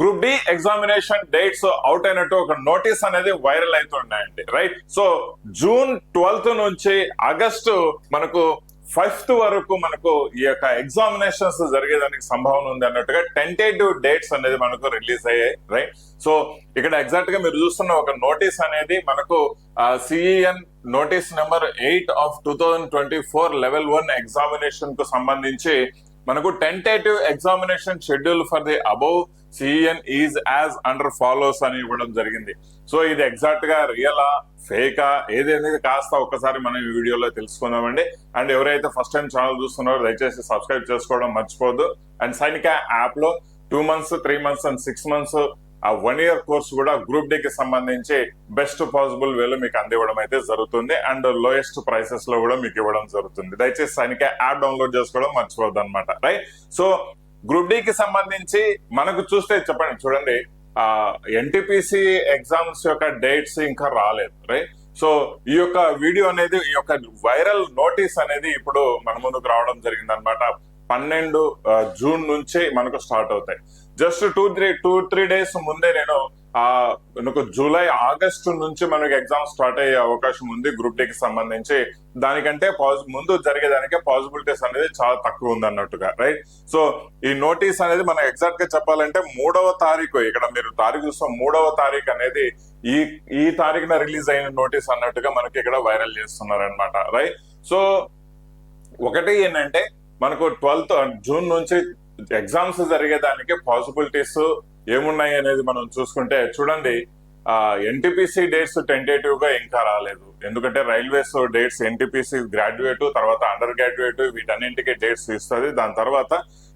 Group D examination dates out అయినట్టు ఒక notice అనేది వైరల్ అవుతున్నాయండి రైట్? సో జూన్ ట్వెల్త్ నుంచి ఆగస్టు మనకు ఫిఫ్త్ వరకు మనకు ఈ యొక్క ఎగ్జామినేషన్స్ జరిగేదానికి సంభావన ఉంది అన్నట్టుగా టెంటేటివ్ డేట్స్ అనేది మనకు రిలీజ్ అయ్యాయి రైట్? సో ఇక్కడ ఎగ్జాక్ట్గా మీరు చూస్తున్న ఒక నోటీస్ అనేది మనకు CN notice number eight of two thousand twenty four level one ఎగ్జామినేషన్కు సంబంధించి మనకు tentative examination schedule for the above CN is as under follows అని ఇవ్వడం జరిగింది. సో ఇది ఎగ్జాక్ట్గా రియలా ఫేకా ఏది అనేది కాస్త ఒక్కసారి మనం ఈ వీడియోలో తెలుసుకుందామండి. అండ్ ఎవరైతే ఫస్ట్ టైం ఛానల్ చూస్తున్నారో దయచేసి సబ్స్క్రైబ్ చేసుకోవడం మర్చిపోవద్దు. అండ్ సైనిక యాప్లో two months three months and six months ఆ వన్ ఇయర్ కోర్స్ కూడా గ్రూప్ డి కి సంబంధించి బెస్ట్ పాసిబుల్ వేలో మీకు అందివ్వడం అయితే జరుగుతుంది. అండ్ లోయెస్ట్ ప్రైసెస్లో కూడా మీకు ఇవ్వడం జరుగుతుంది. దయచేసి సైనిక యాప్ డౌన్లోడ్ చేసుకోవడం మర్చిపోవద్దు అనమాట రైట్ సో గ్రూప్ డి కి సంబంధించి మనకు చూస్తే చెప్పండి చూడండి. ఆ ఎన్టీపీసీ ఎగ్జామ్స్ యొక్క డేట్స్ ఇంకా రాలేదు రైట్ సో ఈ యొక్క వీడియో అనేది ఈ యొక్క వైరల్ నోటీస్ అనేది ఇప్పుడు మన ముందుకు రావడం జరిగింది అనమాట పన్నెండు జూన్ నుంచి మనకు స్టార్ట్ అవుతాయి. Just two three two three days ముందే నేను ఆ జూలై ఆగస్టు నుంచి మనకి ఎగ్జామ్ స్టార్ట్ అయ్యే అవకాశం ఉంది గ్రూప్ డి కి సంబంధించి. దానికంటే ముందు జరిగేదానికే పాసిబిలిటీస్ అనేది చాలా తక్కువ ఉంది అన్నట్టుగా రైట్ సో ఈ నోటీస్ అనేది మనం ఎగ్జాక్ట్గా చెప్పాలంటే మూడవ తారీఖు ఇక్కడ మీరు తారీఖు చూస్తాం మూడవ తారీఖు అనేది ఈ ఈ తారీఖున రిలీజ్ అయిన నోటీస్ అన్నట్టుగా మనకి ఇక్కడ వైరల్ చేస్తున్నారు అనమాట రైట్ సో ఒకటి ఏంటంటే మనకు ట్వెల్త్ జూన్ నుంచి ఎగ్జామ్స్ జరిగేదానికి పాసిబిలిటీస్ ఏమున్నాయి అనేది మనం చూసుకుంటే చూడండి ఎన్టీపీసీ డేట్స్ టెంటేటివ్గా ఇంకా రాలేదు. ఎందుకంటే రైల్వేస్ డేట్స్ ఎన్టీపీసీ గ్రాడ్యుయేట్ తర్వాత అండర్ గ్రాడ్యుయేట్ వీటన్నింటికి డేట్స్ ఇస్తుంది. దాని తర్వాత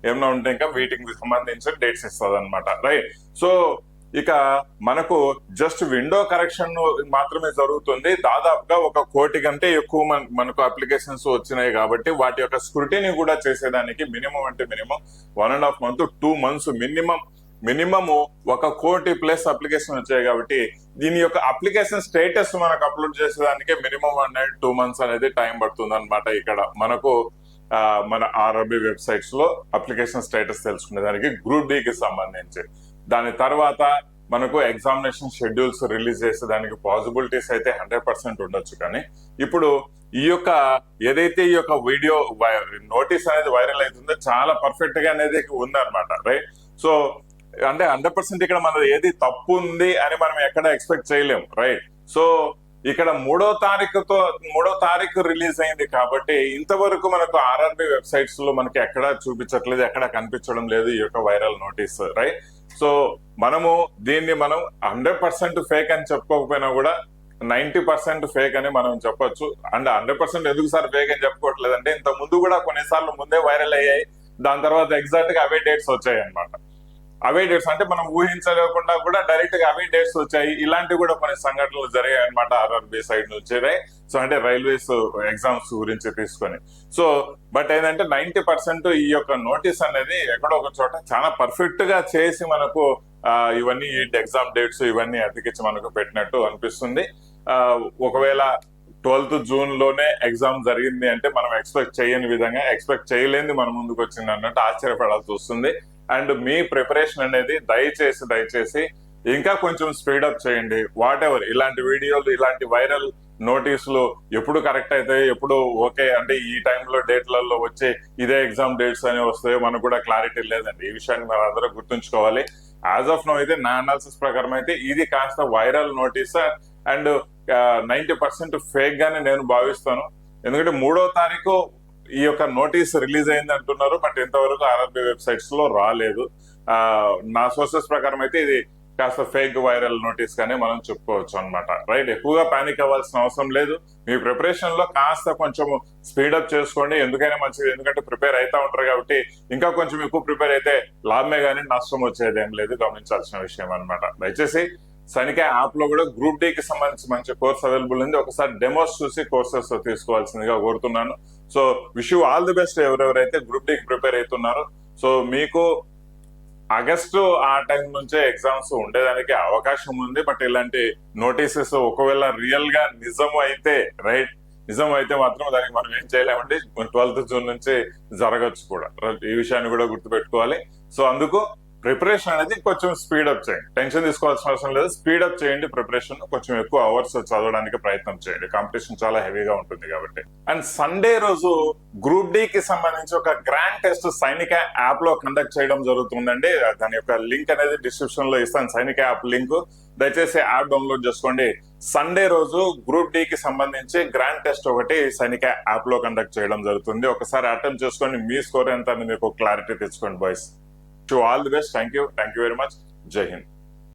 ఏమైనా ఉంటే ఇంకా వీటికి సంబంధించిన డేట్స్ ఇస్తుంది అనమాట రైట్ సో ఇక మనకు జస్ట్ విండో కరెక్షన్ మాత్రమే జరుగుతుంది. దాదాపుగా ఒక కోటి కంటే ఎక్కువ మనకు అప్లికేషన్స్ వచ్చినాయి కాబట్టి వాటి యొక్క స్క్రూటిని కూడా చేసేదానికి మినిమం అంటే minimum one and half month two months minimum minimum ఒక కోటి ప్లస్ అప్లికేషన్ వచ్చాయి కాబట్టి దీని యొక్క అప్లికేషన్ స్టేటస్ మనకు అప్లోడ్ చేసేదానికి మినిమం అనేది టూ మంత్స్ అనేది టైం పడుతుంది అనమాట ఇక్కడ. మనకు మన ఆర్ఆర్బి వెబ్సైట్స్లో అప్లికేషన్ స్టేటస్ తెలుసుకునే దానికి గ్రూప్ డి కి సంబంధించి. దాని తర్వాత మనకు ఎగ్జామినేషన్ షెడ్యూల్స్ రిలీజ్ చేసే దానికి పాసిబిలిటీస్ అయితే హండ్రెడ్ పర్సెంట్ ఉండొచ్చు కానీ ఇప్పుడు ఈ యొక్క ఏదైతే ఈ యొక్క వీడియో నోటీస్ అనేది వైరల్ అవుతుందో చాలా పర్ఫెక్ట్గా అనేది ఉందన్నమాట రైట్? సో అంటే హండ్రెడ్ పర్సెంట్ ఇక్కడ మనది ఏది తప్పు ఉంది అని మనం ఎక్కడ ఎక్స్పెక్ట్ చేయలేం రైట్ సో ఇక్కడ మూడో తారీఖుతో మూడో తారీఖు రిలీజ్ అయింది కాబట్టి ఇంతవరకు మనకు ఆర్ఆర్బి వెబ్సైట్స్లో మనకి ఎక్కడ చూపించట్లేదు ఎక్కడ కనిపించడం లేదు ఈ యొక్క వైరల్ నోటీస్ రైట్ సో మనము దీన్ని మనం హండ్రెడ్ పర్సెంట్ ఫేక్ అని చెప్పుకోకపోయినా కూడా నైన్టీ పర్సెంట్ ఫేక్ అని మనం చెప్పొచ్చు. అండ్ హండ్రెడ్ పర్సెంట్ ఎందుకు సార్ ఫేక్ అని చెప్పుకోవట్లేదు అంటే ఇంత ముందు కూడా కొన్నిసార్లు ముందే వైరల్ అయ్యాయి దాని తర్వాత ఎగ్జాక్ట్గా అవే డేట్స్ వచ్చాయి అన్నమాట అవే డేట్స్ అంటే మనం ఊహించలేకుండా కూడా డైరెక్ట్గా అవే డేట్స్ వచ్చాయి. ఇలాంటివి కూడా కొన్ని సంఘటనలు జరిగాయి అనమాట ఆర్ఆర్బి సైడ్ నుంచి సో అంటే రైల్వేస్ ఎగ్జామ్స్ గురించి తీసుకొని. సో బట్ ఏంటంటే నైన్టీ పర్సెంట్ ఈ యొక్క నోటీస్ అనేది ఎక్కడో ఒక చోట చాలా పర్ఫెక్ట్గా చేసి మనకు ఇవన్నీ ఎగ్జామ్ డేట్స్ ఇవన్నీ అతికించి మనకు పెట్టినట్టు అనిపిస్తుంది. ఒకవేళ ట్వెల్త్ జూన్లోనే ఎగ్జామ్ జరిగింది అంటే మనం ఎక్స్పెక్ట్ చేయని విధంగా ఎక్స్పెక్ట్ చేయలేని మన ముందుకు వచ్చింది అన్నట్టు ఆశ్చర్యపడాల్సి వస్తుంది. అండ్ మీ ప్రిపరేషన్ అనేది దయచేసి దయచేసి ఇంకా కొంచెం స్పీడప్ చేయండి. వాట్ ఎవర్ ఇలాంటి వీడియోలు ఇలాంటి వైరల్ నోటీసులు ఎప్పుడు కరెక్ట్ అవుతాయి ఎప్పుడు ఓకే అంటే ఈ టైంలో డేట్లలో వచ్చే ఇదే ఎగ్జామ్ డేట్స్ అని వస్తాయో మనకు కూడా క్లారిటీ లేదండి. ఈ విషయాన్ని మనం అందరూ గుర్తుంచుకోవాలి. యాజ్ ఆఫ్ నో అయితే నా అనాలిసిస్ ప్రకారం అయితే ఇది కాస్త viral notice and ninety percent fake గానే నేను భావిస్తాను. ఎందుకంటే మూడో తారీఖు ఈ యొక్క నోటీస్ రిలీజ్ అయింది అంటున్నారు బట్ ఇంతవరకు ఆర్ఆర్బి వెబ్సైట్స్లో రాలేదు. నా సోర్సెస్ ప్రకారం అయితే ఇది కాస్త ఫేక్ వైరల్ నోటీస్ గానే మనం చెప్పుకోవచ్చు అన్నమాట. రైట్ ఎక్కువగా పానిక్ అవ్వాల్సిన అవసరం లేదు. మీ ప్రిపరేషన్లో కాస్త కొంచెం స్పీడప్ చేసుకోండి. ఎందుకైనా మంచిది. ఎందుకంటే ప్రిపేర్ అవుతా ఉంటారు కాబట్టి ఇంకా కొంచెం ఎక్కువ ప్రిపేర్ అయితే లాభమే కానీ నష్టం వచ్చేది ఏం లేదు. గమనించాల్సిన విషయం అన్నమాట. దయచేసి సనిక యాప్లో కూడా గ్రూప్ డి కి సంబంధించి మంచి కోర్స్ అవైలబుల్ ఉంది. ఒకసారి డెమోస్ చూసి కోర్సెస్ తీసుకోవాల్సిందిగా కోరుతున్నాను. So wish you all the best ఎవరెవరైతే గ్రూప్ డీకి ప్రిపేర్ అవుతున్నారో. సో మీకు ఆగస్టు ఆ టైం నుంచే ఎగ్జామ్స్ ఉండేదానికి అవకాశం ఉంది బట్ ఇలాంటి నోటీసెస్ ఒకవేళ రియల్గా నిజం అయితే రైట్ నిజం అయితే మాత్రం దానికి మనం ఏం చేయలేమండి. ట్వెల్త్ జూన్ నుంచి జరగచ్చు కూడా. ఈ విషయాన్ని కూడా గుర్తుపెట్టుకోవాలి. సో అందుకు ప్రిపరేషన్ అనేది కొంచెం స్పీడ్ అప్ చేయండి. టెన్షన్ తీసుకోవాల్సిన అవసరం లేదు. స్పీడప్ చేయండి. ప్రిపరేషన్ కొంచెం ఎక్కువ అవర్స్ చదవడానికి ప్రయత్నం చేయండి. కాంపిటీషన్ చాలా హెవీగా ఉంటుంది కాబట్టి. అండ్ సండే రోజు గ్రూప్ డి కి సంబంధించి ఒక గ్రాండ్ టెస్ట్ సైనిక యాప్లో కండక్ట్ చేయడం జరుగుతుందండి. దాని యొక్క లింక్ అనేది డిస్క్రిప్షన్లో ఇస్తాను. సైనిక యాప్ లింక్ దయచేసి యాప్ డౌన్లోడ్ చేసుకోండి. సండే రోజు గ్రూప్ డి కి సంబంధించి గ్రాండ్ టెస్ట్ ఒకటి సైనిక యాప్లో కండక్ట్ చేయడం జరుగుతుంది. ఒకసారి అటెంప్ట్ చేసుకోండి. మీ స్కోర్ ఎంత అని మీకు క్లారిటీ తెచ్చుకోండి boys to all the best thank you thank you very much జై హింద్